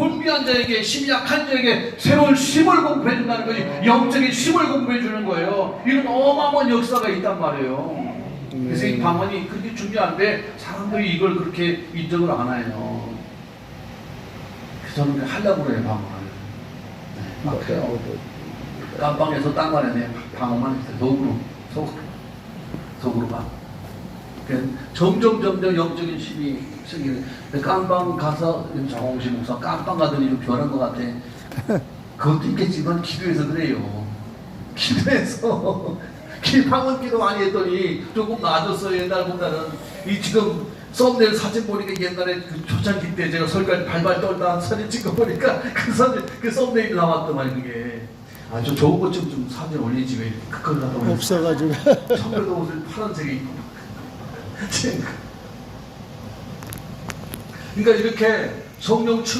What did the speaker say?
곤비한 자에게 힘이 약한 자에게 새로운 힘을 공급해 준다는 거지 영적인 힘을 공급해 주는 거예요. 이런 어마어마한 역사가 있단 말이에요. 그래서 이 방언이 그렇게 중요한데 사람들이 이걸 그렇게 인정을 안 해요. 그래서 저는 하려고 그래요 방언을. 네, 막 해요. 깜방에서 내 방어만 했어요. 속으로, 속으로, 속으로 봐. 그 점점 점점 영적인 힘이 생기는. 깜방 가서 정홍식 목사 깜방 가더니 좀 변한 것 같아. 그것도 있겠지만 기도해서 그래요. 기도해서 기 방언 기도 많이 했더니 조금 나아졌어요. 옛날보다는 이 지금 썸네일 사진 보니까 옛날에 그 초창기 때 제가 설까지 발발 떨다 한 사진 찍어 보니까 그 사진 그 썸네일이 나왔더만 그게 아주 좋은 것 좀 좀 사진 올리지 왜 그걸 올리지? 없어가지고. 선배도 옷을 파란색에 입고 그러니까 이렇게 성령 충